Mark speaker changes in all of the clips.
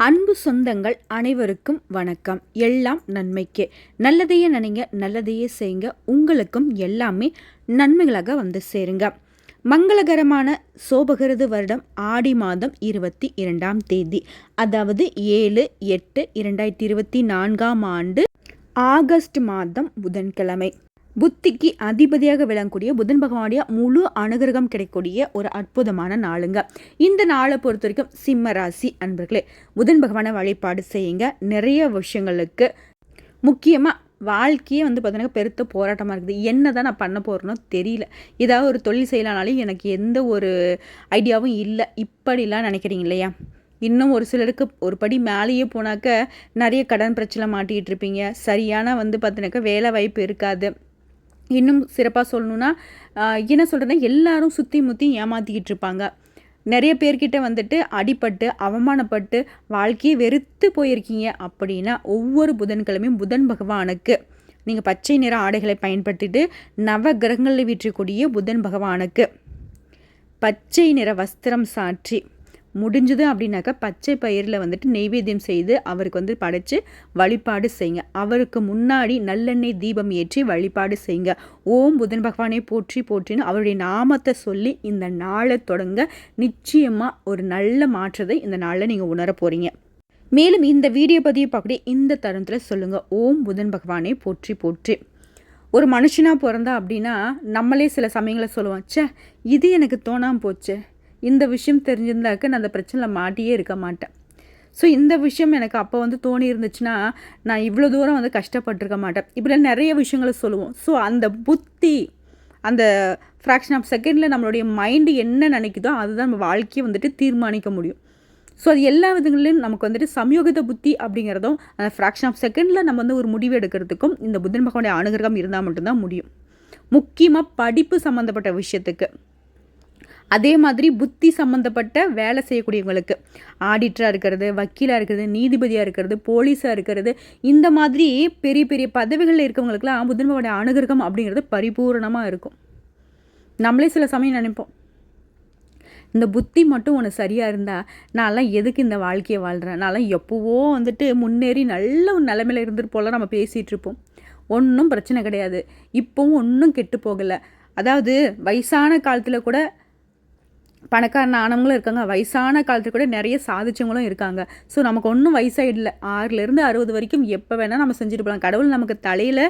Speaker 1: அன்பு சொந்தங்கள் அனைவருக்கும் வணக்கம். எல்லாம் நன்மைக்கு. நல்லதையே நினைங்க நல்லதையே செய்யுங்க. உங்களுக்கும் எல்லாமே நன்மைகளாக வந்து சேருங்க. மங்களகரமான சோபகிருது வருடம் ஆடி மாதம் இருபத்தி இரண்டாம் தேதி அதாவது ஏழு எட்டு இரண்டாயிரத்தி இருபத்தி நான்காம் ஆண்டு ஆகஸ்ட் மாதம் புதன்கிழமை. புத்திக்கு அதிபதியாக விளங்கக்கூடிய புதன் பகவானுடைய முழு அனுகிரகம் கிடைக்கக்கூடிய ஒரு அற்புதமான நாளுங்க. இந்த நாளை பொறுத்த வரைக்கும் சிம்ம ராசி அன்பர்களே புதன் பகவானை வழிபாடு செய்யுங்க. நிறைய விஷயங்களுக்கு முக்கியமாக வாழ்க்கையே வந்து பார்த்தீங்கன்னா பெருத்த போராட்டமாக இருக்குது. என்ன தான் நான் பண்ண போகிறேனோ தெரியல. ஏதாவது ஒரு தொழில் செய்யலானாலும் எனக்கு எந்த ஒரு ஐடியாவும் இல்லை. இப்படிலாம் நினைக்கிறீங்க இல்லையா? இன்னும் ஒரு சிலருக்கு ஒரு படி மேலேயே போனாக்க நிறைய கடன் பிரச்சனை மாட்டிகிட்டு இருப்பீங்க. சரியான வந்து பார்த்தீங்கன்னாக்கா வேலை வாய்ப்பு இருக்காது. இன்னும் சிறப்பாக சொல்லணுன்னா என்ன சொல்கிறேன்னா எல்லாரும் சுற்றி முற்றி ஏமாற்றிக்கிட்டு இருப்பாங்க. நிறைய பேர்கிட்ட வந்துட்டு அடிப்பட்டு அவமானப்பட்டு வாழ்க்கையை வெறுத்து போயிருக்கீங்க அப்படின்னா ஒவ்வொரு புதன்கிழமையும் புதன் பகவானுக்கு நீங்கள் பச்சை நிற ஆடைகளை பயன்படுத்திட்டு நவ கிரகங்களில் வீற்றக்கூடிய புதன் பகவானுக்கு பச்சை நிற வஸ்திரம் சாற்றி முடிஞ்சது அப்படின்னாக்கா பச்சை பயிரில் வந்துட்டு நெய்வேத்தியம் செய்து அவருக்கு வந்து படைத்து வழிபாடு செய்யுங்க. அவருக்கு முன்னாடி நல்லெண்ணெய் தீபம் ஏற்றி வழிபாடு செய்யுங்க. ஓம் புதன் பகவானை போற்றி போற்றின்னு அவருடைய நாமத்தை சொல்லி இந்த நாளை தொடங்க நிச்சயமாக ஒரு நல்ல மாற்றத்தை இந்த நாளில் நீங்கள் உணர போகிறீங்க மேலும் இந்த வீடியோ பதிவு பார்க்கக்கூடிய இந்த தருணத்தில் சொல்லுங்கள் ஓம் புதன் பகவானை போற்றி போற்றி. ஒரு மனுஷனாக பிறந்தா அப்படின்னா நம்மளே சில சமயங்களை சொல்லுவோம் சே இது எனக்கு தோணாமல் போச்சு. இந்த விஷயம் தெரிஞ்சிருந்தாக்க நான் அந்த பிரச்சனையில் மாட்டியே இருக்க மாட்டேன். ஸோ இந்த விஷயம் எனக்கு அப்போ வந்து தோணி இருந்துச்சுன்னா நான் இவ்வளோ தூரம் வந்து கஷ்டப்பட்டிருக்க மாட்டேன். இப்படி நிறைய விஷயங்களை சொல்லுவோம். ஸோ அந்த புத்தி அந்த ஃப்ராக்ஷன் ஆஃப் செகண்டில் நம்மளுடைய மைண்டு என்ன நினைக்குதோ அதுதான் நம்ம வாழ்க்கையை வந்துட்டு தீர்மானிக்க முடியும். ஸோ அது எல்லா விதங்களிலும் நமக்கு வந்துட்டு சமயோகித புத்தி அப்படிங்கிறதும் அந்த ஃப்ராக்ஷன் ஆஃப் செகண்டில் நம்ம வந்து ஒரு முடிவு எடுக்கிறதுக்கும் இந்த புத்தன் பகவானுடைய அனுகிரகம் இருந்தால் மட்டும்தான் முடியும். முக்கியமாக படிப்பு சம்மந்தப்பட்ட விஷயத்துக்கு. அதே மாதிரி புத்தி சம்மந்தப்பட்ட வேலை செய்யக்கூடியவங்களுக்கு ஆடிட்டராக இருக்கிறது வக்கீலாக இருக்கிறது நீதிபதியாக இருக்கிறது போலீஸாக இருக்கிறது இந்த மாதிரி பெரிய பெரிய பதவிகளில் இருக்கவங்களுக்குலாம் புதன்மோட அனுகிரகம் அப்படிங்கிறது பரிபூர்ணமாக இருக்கும். நம்மளே சில சமயம் நினைப்போம் இந்த புத்தி மட்டும் ஒன்று சரியாக இருந்தால் நான்லாம் எதுக்கு இந்த வாழ்க்கையை வாழ்கிறேன் நான்லாம் எப்போவோ வந்துட்டு முன்னேறி நல்ல ஒரு நிலமையில இருந்துட்டு போல நம்ம பேசிகிட்டு இருப்போம். ஒன்றும் பிரச்சனை கிடையாது. இப்போவும் ஒன்றும் கெட்டு போகலை. அதாவது வயசான காலத்தில் கூட பணக்காரன் ஆனவங்களும் இருக்காங்க. வயசான காலத்தில் கூட நிறைய சாதிச்சவங்களும் இருக்காங்க. ஸோ நமக்கு ஒன்றும் வயசாகிடல ஆறுலேருந்து அறுபது வரைக்கும் எப்போ வேணால் நம்ம செஞ்சுட்டு போகலாம் கடவுள் நமக்கு தலையில்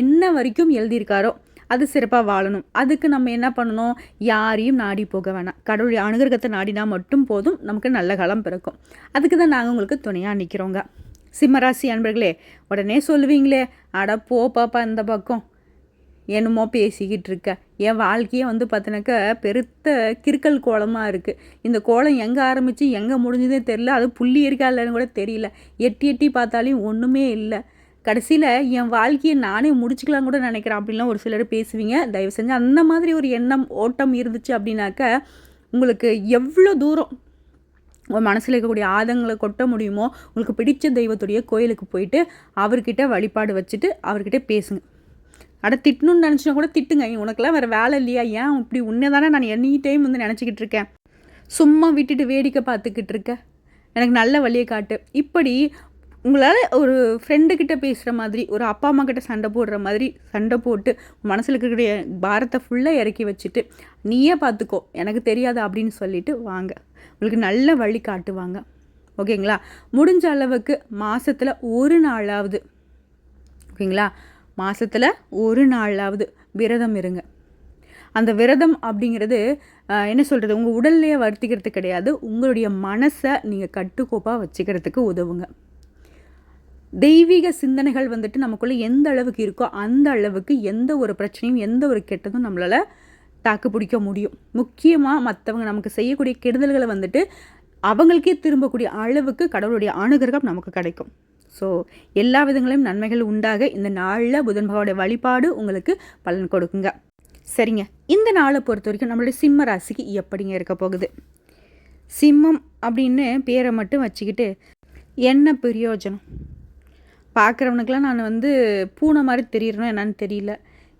Speaker 1: என்ன வரைக்கும் எழுதியிருக்காரோ அது சிறப்பாக வாழணும். அதுக்கு நம்ம என்ன பண்ணணும்? யாரையும் நாடி போக வேணாம். கடவுள் அனுகிரகத்தை நாடினா மட்டும் போதும். நமக்கு நல்ல காலம் பிறக்கும். அதுக்கு தான் நாங்கள் உங்களுக்கு துணையாக நிற்கிறோங்க சிம்மராசி அன்பர்களே உடனே சொல்லுவீங்களே அட போ பாப்பா இந்த பக்கம். என்னமோ பேசிக்கிட்டு இருக்க என் வாழ்க்கையே வந்து பார்த்தினாக்கா பெருத்த கிறுக்கல் கோலமாக இருக்குது இந்த கோலம் எங்கே ஆரம்பித்து எங்கே முடிஞ்சதே தெரில அது புள்ளி இருக்கா இல்லைன்னு கூட தெரியல. எட்டி எட்டி பார்த்தாலையும் ஒன்றுமே இல்லை. கடைசியில் என் வாழ்க்கையை நானே முடிச்சுக்கலாம் கூட நினைக்கிறேன் அப்படின்லாம் ஒரு சிலர் பேசுவீங்க. தயவு செஞ்சு அந்த மாதிரி ஒரு எண்ணம் ஓட்டம் இருந்துச்சு அப்படின்னாக்க உங்களுக்கு எவ்வளோ தூரம் உங்கள் மனசில் இருக்கக்கூடிய ஆதங்களை கொட்ட முடியுமோ உங்களுக்கு பிடித்த தெய்வத்துடைய கோயிலுக்கு போயிட்டு அவர்கிட்ட வழிபாடு வச்சுட்டு அவர்கிட்ட பேசுங்க. அட திட்டணும்னு நினச்சினா கூட திட்டுங்க. உனக்கெல்லாம் வேறு வேலை இல்லையா? ஏன் இப்படி உன்னை தானே நான் எனி டைம் வந்து நினச்சிக்கிட்டு இருக்கேன். சும்மா விட்டுட்டு வேடிக்கை பார்த்துக்கிட்டு இருக்க. எனக்கு நல்ல வழியை காட்டு. இப்படி உங்களால் ஒரு ஃப்ரெண்டுக்கிட்ட பேசுகிற மாதிரி ஒரு அப்பா அம்மா கிட்ட சண்டை போடுற மாதிரி சண்டை போட்டு மனசில் இருக்கக்கூடிய பாரத்தை ஃபுல்லாக இறக்கி வச்சுட்டு நீயே பார்த்துக்கோ. எனக்கு தெரியாது அப்படின்னு சொல்லிட்டு வாங்க. உங்களுக்கு நல்ல வழி காட்டுவாங்க. ஓகேங்களா? முடிஞ்ச அளவுக்கு மாதத்தில் ஒரு நாளாவது. ஓகேங்களா? மாதத்தில் ஒரு நாளாவது விரதம் இருங்க. அந்த விரதம் அப்படிங்கிறது என்ன சொல்கிறது உங்கள் உடல்லையே வருத்திக்கிறது கிடையாது. உங்களுடைய மனசை நீங்கள் கட்டுக்கோப்பாக வச்சுக்கிறதுக்கு உதவுங்க. தெய்வீக சிந்தனைகள் வந்துட்டு நமக்குள்ளே எந்த அளவுக்கு இருக்கோ அந்த அளவுக்கு எந்த ஒரு பிரச்சனையும் எந்த ஒரு கெட்டதும் நம்மளால் தாக்கு பிடிக்க முடியும். முக்கியமாக மற்றவங்க நமக்கு செய்யக்கூடிய கெடுதல்களை வந்துட்டு அவங்களுக்கே திரும்பக்கூடிய அளவுக்கு கடவுளுடைய அனுகிரகம் நமக்கு கிடைக்கும். ஸோ எல்லா விதங்களையும் நன்மைகள் உண்டாக இந்த நாளில் புதன் பகவானுடைய வழிபாடு உங்களுக்கு பலன் கொடுக்குங்க. சரிங்க. இந்த நாளை பொறுத்த வரைக்கும் நம்மளுடைய சிம்ம ராசிக்கு எப்படிங்க இருக்க போகுது? சிம்மம் அப்படின்னு பேரை மட்டும் வச்சுக்கிட்டு என்ன பிரயோஜனம்? பார்க்குறவனுக்கெல்லாம் நான் வந்து பூனை மாதிரி தெரியணும் என்னன்னு தெரியல.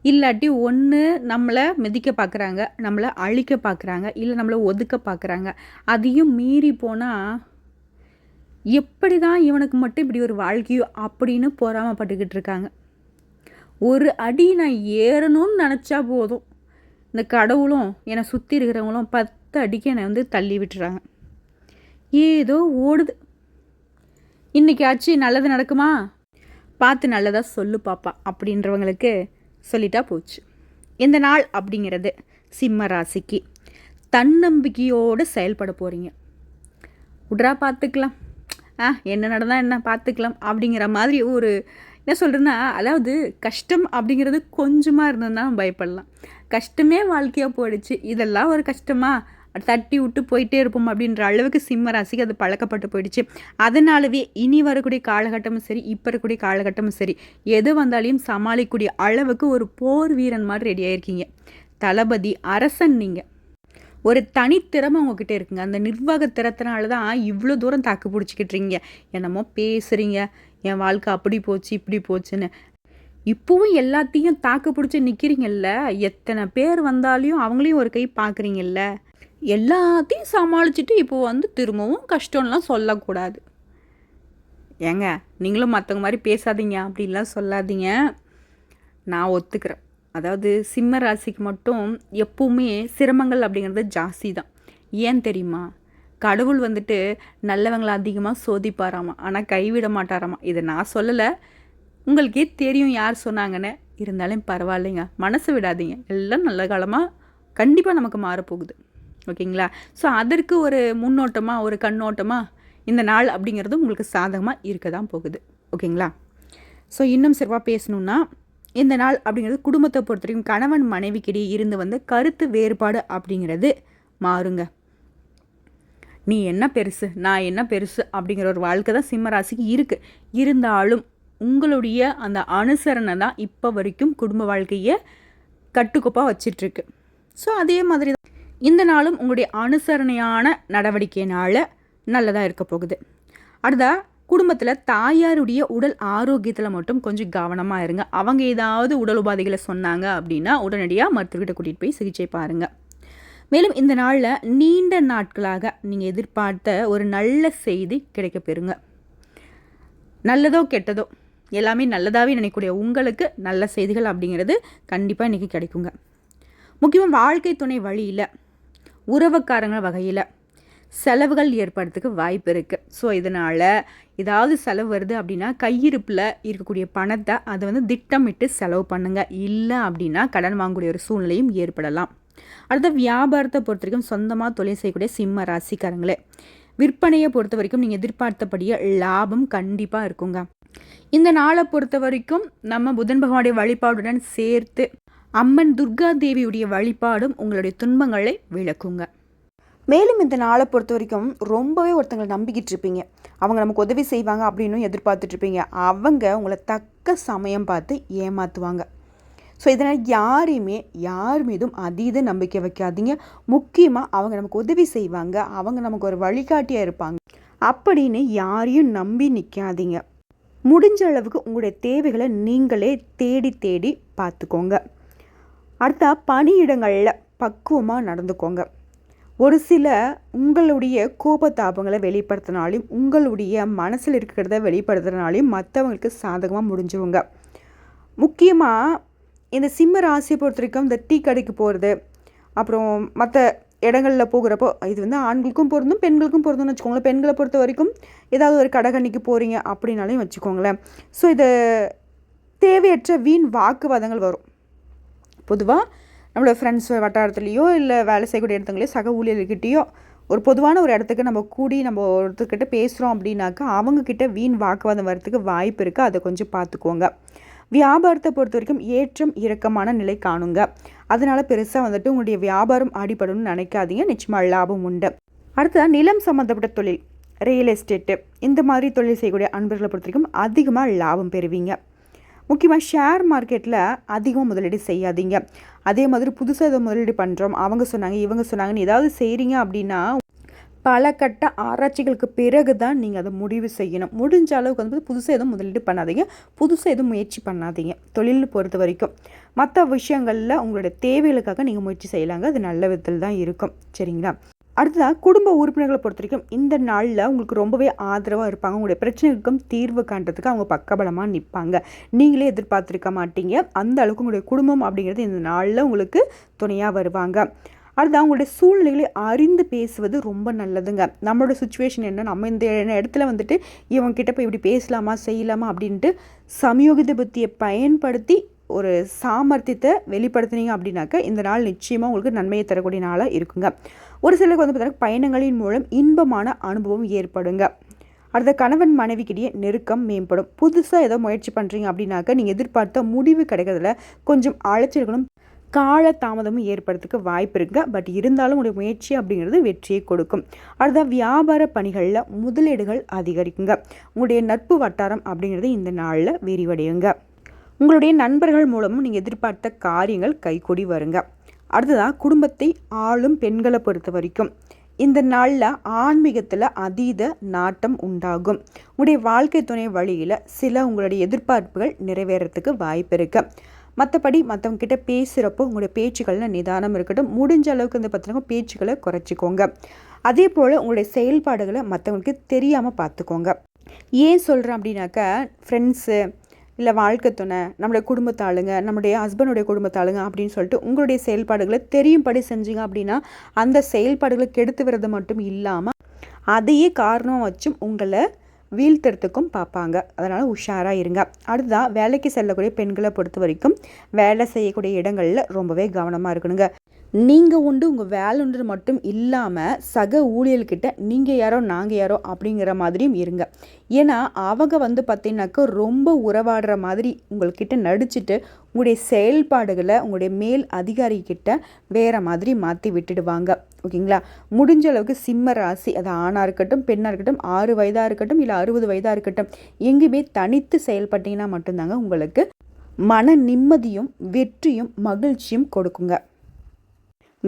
Speaker 1: இல்லாட்டி ஒன்று நம்மளை மிதிக்க பார்க்குறாங்க நம்மளை அழிக்க பார்க்குறாங்க இல்லை நம்மளை ஒதுக்க பார்க்குறாங்க. அதையும் மீறி போனால் எப்படி தான் இவனுக்கு மட்டும் இப்படி ஒரு வாழ்க்கையோ அப்படின்னு பொறாமப்பட்டுக்கிட்டு இருக்காங்க. ஒரு அடி நான் ஏறணும்னு நினச்சா போதும். இந்த கடவுளும் என்னை சுற்றி இருக்கிறவங்களும் பத்து அடிக்கு என்னை வந்து தள்ளி விட்டுறாங்க. ஏதோ ஓடுது. இன்னைக்கு ஆச்சு நல்லது நடக்குமா? பார்த்து நல்லதாக சொல்லு பாப்பா அப்படின்றவங்களுக்கு சொல்லிட்டா போச்சு. இந்த நாள் அப்படிங்கிறது சிம்ம ராசிக்கு தன்னம்பிக்கையோடு செயல்பட போகிறீங்க விட்றா பார்த்துக்கலாம். ஆ என்ன நடந்தால் என்ன பார்த்துக்கலாம் அப்படிங்கிற மாதிரி ஒரு என்ன சொல்கிறேன்னா அதாவது கஷ்டம் அப்படிங்கிறது கொஞ்சமாக இருந்ததுன்னா பயப்படலாம். கஷ்டமே வாழ்க்கையாக போயிடுச்சு. இதெல்லாம் ஒரு கஷ்டமா? தட்டி விட்டு போயிட்டே இருப்போம் அப்படின்ற அளவுக்கு சிம்ம ராசிக்கு அது பழக்கப்பட்டு போயிடுச்சு. அதனாலவே இனி வரக்கூடிய காலகட்டமும் சரி இப்போ இருக்கக்கூடிய காலகட்டமும் சரி எது வந்தாலையும் சமாளிக்கக்கூடிய அளவுக்கு ஒரு போர் வீரன் மாதிரி ரெடி ஆகிருக்கீங்க தளபதி அரசன் நீங்கள் ஒரு தனித்திறமை உங்ககிட்ட இருக்குங்க. அந்த நிர்வாக திறத்தினால தான் இவ்வளோ தூரம் தாக்கு பிடிச்சிக்கிட்டுறீங்க என்னமோ பேசுகிறீங்க என் வாழ்க்கை அப்படி போச்சு இப்படி போச்சுன்னு. இப்போவும் எல்லாத்தையும் தாக்கு பிடிச்சி நிற்கிறீங்கல்ல எத்தனை பேர் வந்தாலையும் அவங்களையும் ஒரு கை பார்க்குறீங்கல்ல எல்லாத்தையும் சமாளிச்சுட்டு இப்போ வந்து திரும்பவும் கஷ்டம்லாம் சொல்லக்கூடாது. ஏங்க நீங்களும் மற்றவங்க மாதிரி பேசாதீங்க. அப்படின்லாம் சொல்லாதீங்க. நான் ஒத்துக்கிறேன். அதாவது சிம்ம ராசிக்கு மட்டும் எப்பவுமே சிரமங்கள் அப்படிங்கிறது ஜாஸ்தி தான். ஏன் தெரியுமா? கடவுள் வந்துட்டு நல்லவங்களை அதிகமாக சோதிப்பாராமா? ஆனால் கைவிட மாட்டாராமா? இதை நான் சொல்லலை. உங்களுக்கே தெரியும் யார் சொன்னாங்கன்னு. இருந்தாலும் பரவாயில்லைங்க. மனசை விடாதீங்க. எல்லாம் நல்ல காலமாக கண்டிப்பாக நமக்கு மாறப்போகுது. ஓகேங்களா? ஸோ அதற்கு ஒரு முன்னோட்டமாக ஒரு கண்ணோட்டமாக இந்த நாள் அப்படிங்கிறது உங்களுக்கு சாதகமாக இருக்க தான் போகுது. ஓகேங்களா? ஸோ இன்னும் சிறப்பாக பேசணுன்னா இந்த நாள் அப்படிங்கிறது குடும்பத்தை பொறுத்த வரைக்கும் கணவன் மனைவிக்கிடையே இருந்து வந்து கருத்து வேறுபாடு அப்படிங்கிறது மாறுங்க. நீ என்ன பெருசு நான் என்ன பெருசு அப்படிங்கிற ஒரு வாழ்க்கை தான் சிம்மராசிக்கு இருக்குது இருந்தாலும் உங்களுடைய அந்த அனுசரணை தான் இப்போ வரைக்கும் குடும்ப வாழ்க்கையை கட்டுக்கோப்பாக வச்சிட்ருக்கு. ஸோ அதே மாதிரி தான் இந்த நாளும் உங்களுடைய அனுசரணையான நடவடிக்கையினால் நல்லதாக இருக்க போகுது. அடுத்தா குடும்பத்தில் தாயாருடைய உடல் ஆரோக்கியத்தில் மட்டும் கொஞ்சம் கவனமாக இருங்க. அவங்க ஏதாவது உடல் உபாதைகளை சொன்னாங்க அப்படின்னா உடனடியாக மருத்துவர்கிட்ட கூட்டிகிட்டு போய் சிகிச்சை பாருங்கள் மேலும் இந்த நாளில் நீண்ட நாட்களாக நீங்கள் எதிர்பார்த்த ஒரு நல்ல செய்தி கிடைக்க பெறுங்க. நல்லதோ கெட்டதோ எல்லாமே நல்லதாகவே நினைக்கக்கூடிய உங்களுக்கு நல்ல செய்திகள் அப்படிங்கிறது கண்டிப்பாக இன்றைக்கி கிடைக்குங்க. முக்கியமாக வாழ்க்கை துணை வழியில் உறவுக்காரங்க வகையில் செலவுகள் ஏற்படுறதுக்கு வாய்ப்பு இருக்குது ஸோ இதனால் ஏதாவது செலவு வருது அப்படின்னா கையிருப்பில் இருக்கக்கூடிய பணத்தை அதை வந்து திட்டமிட்டு செலவு பண்ணுங்கள் இல்லை அப்படின்னா கடன் வாங்கக்கூடிய ஒரு சூழ்நிலையும் ஏற்படலாம். அடுத்த வியாபாரத்தை பொறுத்த வரைக்கும் சொந்தமாக தொழில் செய்யக்கூடிய சிம்ம ராசிக்காரங்களே விற்பனையை பொறுத்த வரைக்கும் நீங்கள் எதிர்பார்த்தபடியே லாபம் கண்டிப்பாக இருக்குங்க. இந்த நாளை பொறுத்த வரைக்கும் நம்ம புதன் பகவானுடைய வழிபாடுடன் சேர்த்து அம்மன் துர்கா தேவியுடைய வழிபாடும் உங்களுடைய துன்பங்களை விளக்குங்க.
Speaker 2: மேலும் இந்த நாளை பொறுத்த வரைக்கும் ரொம்பவே ஒருத்தங்களை நம்பிக்கிட்டு இருப்பீங்க அவங்க நமக்கு உதவி செய்வாங்க அப்படின்னு எதிர்பார்த்துட்டு இருப்பீங்க அவங்க உங்களை தக்க சமயம் பார்த்து ஏமாற்றுவாங்க ஸோ இதனால் யாரையுமே யார் மீதும் அதீத நம்பிக்கை வைக்காதீங்க. முக்கியமாக அவங்க நமக்கு உதவி செய்வாங்க. அவங்க நமக்கு ஒரு வழிகாட்டியாக இருப்பாங்க. அப்படின்னு யாரையும் நம்பி நிற்காதீங்க முடிஞ்ச அளவுக்கு உங்களுடைய தேவைகளை நீங்களே தேடி தேடி பார்த்துக்கோங்க. அடுத்தா பணியிடங்களில் பக்குவமாக நடந்துக்கோங்க. ஒரு சில உங்களுடைய கோபத்தாபங்களை வெளிப்படுத்தினாலையும் உங்களுடைய மனசில் இருக்கிறத வெளிப்படுத்துறதுனாலையும் மற்றவங்களுக்கு சாதகமாக முடிஞ்சுருங்க. முக்கியமாக இந்த சிம்ம ராசியை பொறுத்த வரைக்கும் இந்த டீ கடைக்கு போகிறது அப்புறம் மற்ற இடங்களில் போகிறப்போ இது வந்து ஆண்களுக்கும் பொருந்தும் பெண்களுக்கும் பொருந்தும்னு வச்சுக்கோங்களேன். பெண்களை பொறுத்த வரைக்கும் ஏதாவது ஒரு கடகண்ணிக்கு போகிறீங்க அப்படின்னாலையும் வச்சுக்கோங்களேன். ஸோ இது தேவையற்ற வீண் வாக்குவாதங்கள் வரும். பொதுவாக நம்மளோட ஃப்ரெண்ட்ஸ் வட்டாரத்துலேயோ இல்லை வேலை செய்யக்கூடிய இடத்துலையோ சக ஊழியர்கிட்டேயோ ஒரு பொதுவான ஒரு இடத்துக்கு நம்ம கூடி நம்ம ஒருத்தர்கிட்ட பேசுகிறோம் அப்படின்னாக்கா அவங்கக்கிட்ட வீண் வாக்குவாதம் வரத்துக்கு வாய்ப்பு இருக்குது அதை கொஞ்சம் பார்த்துக்கோங்க. வியாபாரத்தை பொறுத்த வரைக்கும் ஏற்றம் இறக்கமான நிலை காணுங்க. அதனால் பெருசாக வந்துட்டு உங்களுடைய வியாபாரம் அடிபடும்னு நினைக்காதீங்க. நிச்சயமாக லாபம் உண்டு. அடுத்ததாக நிலம் சம்மந்தப்பட்ட தொழில் ரியல் எஸ்டேட்டு இந்த மாதிரி தொழில் செய்யக்கூடிய அன்பர்களை பொறுத்த வரைக்கும் அதிகமாக லாபம் பெறுவீங்க. முக்கியமாக ஷேர் மார்க்கெட்டில் அதிகமாக முதலீடு செய்யாதீங்க. அதே மாதிரி புதுசாக இதை முதலீடு பண்ணுறோம் அவங்க சொன்னாங்க இவங்க சொன்னாங்கன்னு ஏதாவது செய்கிறீங்க அப்படின்னா பல கட்ட ஆராய்ச்சிகளுக்கு பிறகு தான் நீங்கள் அதை முடிவு செய்யணும். முடிஞ்ச அளவுக்கு வந்து புதுசாக எதுவும் முதலீடு பண்ணாதீங்க. புதுசாக எதுவும் முயற்சி பண்ணாதீங்க. தொழில் பொறுத்த வரைக்கும். மற்ற விஷயங்களில் உங்களுடைய தேவைகளுக்காக நீங்கள் முயற்சி செய்யலாங்க. அது நல்ல விதத்தில் தான் இருக்கும். சரிங்களா? அடுத்ததாக குடும்ப உறுப்பினர்களை பொறுத்த வரைக்கும் இந்த நாளில் உங்களுக்கு ரொம்பவே ஆதரவாக இருப்பாங்க. உங்களுடைய பிரச்சனைகளுக்கும் தீர்வு காண்றதுக்கு அவங்க பக்கபலமாக நிற்பாங்க நீங்களே எதிர்பார்த்துருக்க மாட்டீங்க. அந்த அளவுக்கு உங்களுடைய குடும்பம் அப்படிங்கிறது இந்த நாளில் உங்களுக்கு துணையாக வருவாங்க. அடுத்து அவங்களுடைய சூழ்நிலைகளை அறிந்து பேசுவது ரொம்ப நல்லதுங்க. நம்மளோட சுச்சுவேஷன் என்ன? நம்ம இந்த இடத்துல வந்துட்டு இவங்க கிட்ட போய் இப்படி பேசலாமா செய்யலாமா அப்படின்ட்டு சமயோகித புத்தியை பயன்படுத்தி ஒரு சாமர்த்தியத்தை வெளிப்படுத்துனீங்க அப்படின்னாக்க இந்த நாள் நிச்சயமாக உங்களுக்கு நன்மையை தரக்கூடிய நாளாக இருக்குங்க. ஒரு சிலருக்கு வந்து பார்த்தீங்கன்னா பயணங்களின் மூலம் இன்பமான அனுபவம் ஏற்படுங்க. அடுத்த கணவன் மனைவிக்கிடையே நெருக்கம் மேம்படும். புதுசாக ஏதோ முயற்சி பண்ணுறீங்க அப்படின்னாக்க நீங்கள் எதிர்பார்த்த முடிவு கிடைக்கிறதுல கொஞ்சம் அலைச்சல்களும் கால தாமதமும் ஏற்படுறதுக்கு வாய்ப்பு இருக்குங்க. பட் இருந்தாலும் உங்களுடைய முயற்சி அப்படிங்கிறது வெற்றியை கொடுக்கும். அடுத்த வியாபார பணிகளில் முதலீடுகள் அதிகரிக்குங்க. உங்களுடைய நட்பு வட்டாரம் அப்படிங்கிறது இந்த நாளில் விரிவடையுங்க. உங்களுடைய நண்பர்கள் மூலமும் நீங்கள் எதிர்பார்த்த காரியங்கள் கைகூடி வருங்க. அடுத்ததாக குடும்பத்தை ஆளும் பெண்களை பொறுத்த வரைக்கும். இந்த நாளில் ஆன்மீகத்தில் அதீத நாட்டம் உண்டாகும். உங்களுடைய வாழ்க்கை துணை வழியில் சில உங்களுடைய எதிர்பார்ப்புகள் நிறைவேறத்துக்கு வாய்ப்பு இருக்குது மற்றபடி மற்றவங்கிட்ட பேசுகிறப்போ உங்களுடைய பேச்சுக்களில் நிதானம் இருக்கட்டும். முடிஞ்ச அளவுக்கு வந்து பார்த்தீங்கன்னா பேச்சுக்களை குறைச்சிக்கோங்க. அதே போல் உங்களுடைய செயல்பாடுகளை மற்றவங்களுக்கு தெரியாமல் பார்த்துக்கோங்க ஏன் சொல்கிறேன் அப்படின்னாக்கா ஃப்ரெண்ட்ஸு இல்லை வாழ்க்கை துணை நம்மளுடைய குடும்பத்தாளுங்க நம்முடைய ஹஸ்பண்டுடைய குடும்பத்தாளுங்க அப்படின்னு சொல்லிட்டு உங்களுடைய செயல்பாடுகளை தெரியும்படி செஞ்சீங்க அப்படின்னா அந்த செயல்பாடுகளை கெடுத்து விடுறது மட்டும் இல்லாமல் அதையே காரணம் வச்சும் உங்களை வீழ்த்துறதுக்கும் பார்ப்பாங்க. அதனால் உஷாராக இருங்க. அடுத்ததாக வேலைக்கு செல்லக்கூடிய பெண்களை பொறுத்த வரைக்கும் வேலை செய்யக்கூடிய இடங்களில் ரொம்பவே கவனமாக இருக்கணுங்க. நீங்கள் உண்டு உங்கள் வேலைன்றது மட்டும் இல்லாமல் சக ஊழியர்கிட்ட நீங்கள் யாரோ நாங்கள் யாரோ அப்படிங்கிற மாதிரியும் இருங்க. ஏன்னா அவங்க வந்து பார்த்தீங்கன்னாக்கா ரொம்ப உறவாடுற மாதிரி உங்கள்கிட்ட நடிச்சுட்டு உங்களுடைய செயல்பாடுகளை உங்களுடைய மேல் அதிகாரிக்கிட்ட வேறு மாதிரி மாற்றி விட்டுடுவாங்க. ஓகேங்களா? முடிஞ்ச அளவுக்கு சிம்ம ராசி அது ஆணாக இருக்கட்டும் பெண்ணாக இருக்கட்டும் ஆறு வயதாக இருக்கட்டும் இல்லை அறுபது வயதாக இருக்கட்டும் எங்கேயுமே தனித்து செயல்பட்டீங்கன்னா மட்டும்தாங்க உங்களுக்கு மன நிம்மதியும் வெற்றியும் மகிழ்ச்சியும் கொடுக்குங்க.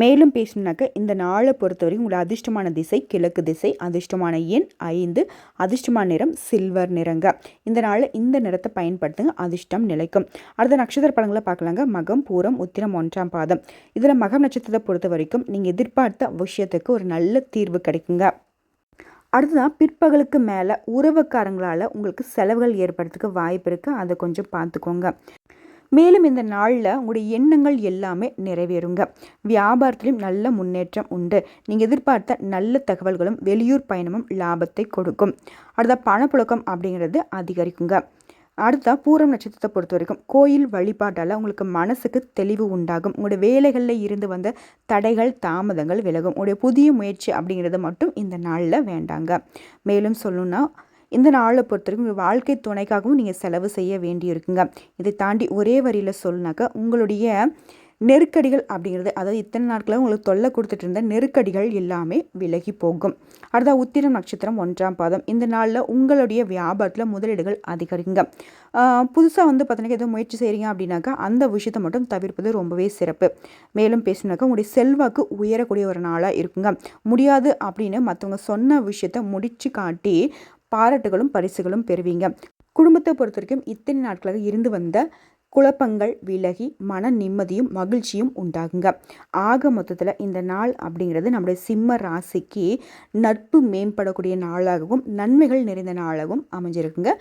Speaker 2: மேலும் பேசணுனாக்க இந்த நாளை பொறுத்தவரைக்கும் உங்களோட அதிர்ஷ்டமான திசை கிழக்கு திசை அதிர்ஷ்டமான எண் ஐந்து அதிர்ஷ்டமான நிறம் சில்வர் நிறங்க. இந்த நாளில் இந்த நிறத்தை பயன்படுத்துங்க அதிர்ஷ்டம் நிலைக்கும். அடுத்த நட்சத்திர படங்களை பார்க்கலாங்க. மகம் பூரம் உத்திரம் ஒன்றாம் பாதம். இதில் மகம் நட்சத்திரத்தை பொறுத்த வரைக்கும் நீங்கள் எதிர்பார்த்த விஷயத்துக்கு ஒரு நல்ல தீர்வு கிடைக்குங்க. அடுத்ததான் பிற்பகலுக்கு மேலே உறவுக்காரங்களால் உங்களுக்கு செலவுகள் ஏற்படுறதுக்கு வாய்ப்பு இருக்குது அதை கொஞ்சம் பார்த்துக்கோங்க. மேலும் இந்த நாளில் உங்களுடைய எண்ணங்கள் எல்லாமே நிறைவேறுங்க. வியாபாரத்திலும் நல்ல முன்னேற்றம் உண்டு. நீங்கள் எதிர்பார்த்த நல்ல தகவல்களும் வெளியூர் பயணமும் லாபத்தை கொடுக்கும். அடுத்த பணப்புழக்கம் அப்படிங்கிறது அதிகரிக்குங்க. அடுத்தா பூரம் நட்சத்திரத்தை பொறுத்த வரைக்கும் கோயில் வழிபாட்டால் உங்களுக்கு மனசுக்கு தெளிவு உண்டாகும். உங்களுடைய வேலைகளில் இருந்து வந்த தடைகள் தாமதங்கள் விலகும். உங்களுடைய புதிய முயற்சி அப்படிங்கிறது மட்டும் இந்த நாளில் வேண்டாங்க. மேலும் சொல்லணுன்னா இந்த நாளை பொறுத்த வரைக்கும் உங்கள் வாழ்க்கை துணைக்காகவும் நீங்கள் செலவு செய்ய வேண்டியிருக்குங்க. இதை தாண்டி ஒரே வரியில் சொல்லினாக்கா உங்களுடைய நெருக்கடிகள் அப்படிங்கிறது அதாவது இத்தனை நாட்களாக உங்களுக்கு தொல்லை கொடுத்துட்டு இருந்த நெருக்கடிகள் எல்லாமே விலகி போகும். அடுத்த உத்திரம் நட்சத்திரம் ஒன்றாம் பாதம். இந்த நாளில் உங்களுடைய வியாபாரத்தில் முதலீடுகள் அதிகரிங்க. புதுசாக வந்து பார்த்தீங்கன்னா எதுவும் முயற்சி செய்கிறீங்க அப்படின்னாக்கா அந்த விஷயத்தை மட்டும் தவிர்ப்பது ரொம்பவே சிறப்பு. மேலும் பேசினாக்கா உங்களுடைய செல்வாக்கு உயரக்கூடிய ஒரு நாளாக இருக்குங்க. முடியாது அப்படின்னு மற்றவங்க சொன்ன விஷயத்த முடிச்சு காட்டி பாராட்டுகளும் பரிசுகளும் பெறுவீங்க. குடும்பத்தை பொறுத்த வரைக்கும் இத்தனை நாட்களாக இருந்து வந்த குழப்பங்கள் விலகி மன நிம்மதியும் மகிழ்ச்சியும் உண்டாகுங்க. ஆக மொத்தத்தில் இந்த நாள் அப்படிங்கிறது நம்முடைய சிம்ம ராசிக்கு நட்பு மேம்படக்கூடிய நாளாகவும் நன்மைகள் நிறைந்த நாளாகவும் அமைஞ்சிருக்குங்க.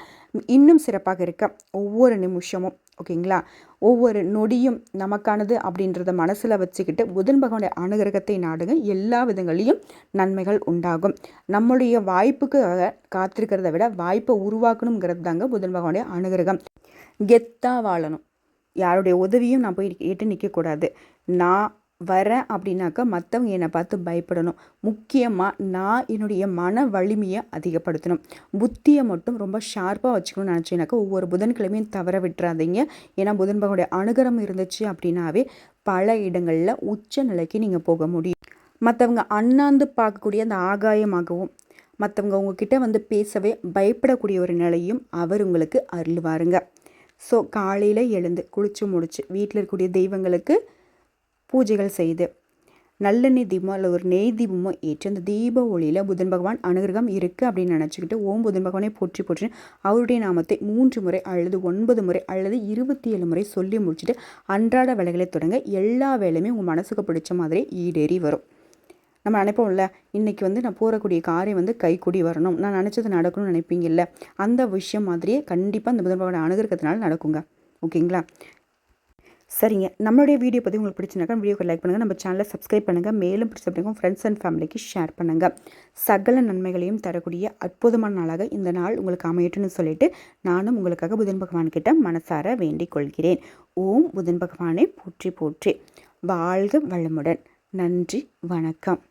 Speaker 2: இன்னும் சிறப்பாக இருக்க ஒவ்வொரு நிமிஷமும் ஓகேங்களா? ஒவ்வொரு நொடியும் நமக்கானது அப்படின்றத மனசில் வச்சுக்கிட்டு புதன் பகவானுடைய அனுகிரகத்தை நாடுங்க. எல்லா விதங்களையும் நன்மைகள் உண்டாகும். நம்முடைய வாய்ப்புக்கு காத்திருக்கிறத விட வாய்ப்பை உருவாக்கணுங்கிறது தாங்க புதன் பகவானுடைய அனுகிரகம். கெத்தாக வாழணும். யாருடைய உதவியும் நான் போய் ஏற்று நிற்கக்கூடாது நான் வரேன் அப்படின்னாக்கா மற்றவங்க என்னை பார்த்து பயப்படணும். முக்கியமாக நான் என்னுடைய மன வலிமையை அதிகப்படுத்தணும். புத்தியை மட்டும் ரொம்ப ஷார்ப்பாக வச்சுக்கணும்னு நினச்சினாக்கா ஒவ்வொரு புதன்கிழமையும் தவற விட்டுறாதீங்க. ஏன்னா புதன் பகவானுடைய அனுகரம் இருந்துச்சு அப்படின்னாவே பல இடங்களில் உச்ச நிலைக்கு நீங்கள் போக முடியும். மற்றவங்க அண்ணாந்து பார்க்கக்கூடிய அந்த ஆகாயமாகவும் மற்றவங்க உங்ககிட்ட வந்து பேசவே பயப்படக்கூடிய ஒரு நிலையும் அவர் உங்களுக்கு அருள்வாருங்க. ஸோ காலையில் எழுந்து குளித்து முடிச்சு வீட்டில் இருக்கக்கூடிய தெய்வங்களுக்கு பூஜைகள் செய்து நல்லெண்ணெய் தீபமோ இல்லை ஒரு நெய் தீபமோ ஏற்றி அந்த தீப ஒளியில் புதன் பகவான் அனுகிரகம் இருக்குது அப்படின்னு நினச்சிக்கிட்டு ஓம் புதன் பகவானை போற்றி போற்றி அவருடைய நாமத்தை மூன்று முறை அல்லது ஒன்பது முறை அல்லது இருபத்தி ஏழு முறை சொல்லி முடிச்சுட்டு அன்றாட வேலைகளை தொடங்க எல்லா வேலையுமே உங்கள் மனசுக்கு பிடிச்ச மாதிரி ஈடேறி வரும். நம்ம நினைப்போம்ல இன்றைக்கி வந்து நான் போகக்கூடிய காரியம் வந்து கைக்கூடி வரணும். நான் நினச்சது நடக்கணும்னு நினைப்பீங்கல்ல அந்த விஷயம் மாதிரியே கண்டிப்பாக இந்த புதன் பகவான் அனுகிரகத்தினால நடக்குங்க. ஓகேங்களா? சரிங்க. நம்மளுடைய வீடியோ பற்றி உங்களுக்கு பிடிச்சிருக்கா வீடியோக்கு லைக் பண்ணுங்கள் நம்ம சேனலை சப்ஸ்கிரைப் பண்ணுங்கள் மேலும் பிடிச்ச அப்படிங்க ஃப்ரெண்ட்ஸ் அண்ட் ஃபேமிலிக்கு ஷேர் பண்ணுங்கள் சகல நன்மைகளையும் தரக்கூடிய அற்புதமான நாளாக இந்த நாள் உங்களுக்கு அமையட்டுன்னு சொல்லிட்டு நானும் உங்களுக்காக புதன் பகவான்கிட்ட மனசார வேண்டிக் கொள்கிறேன். ஓம் புதன் பகவானை போற்றி போற்றி. வாழ்க வளமுடன். நன்றி வணக்கம்.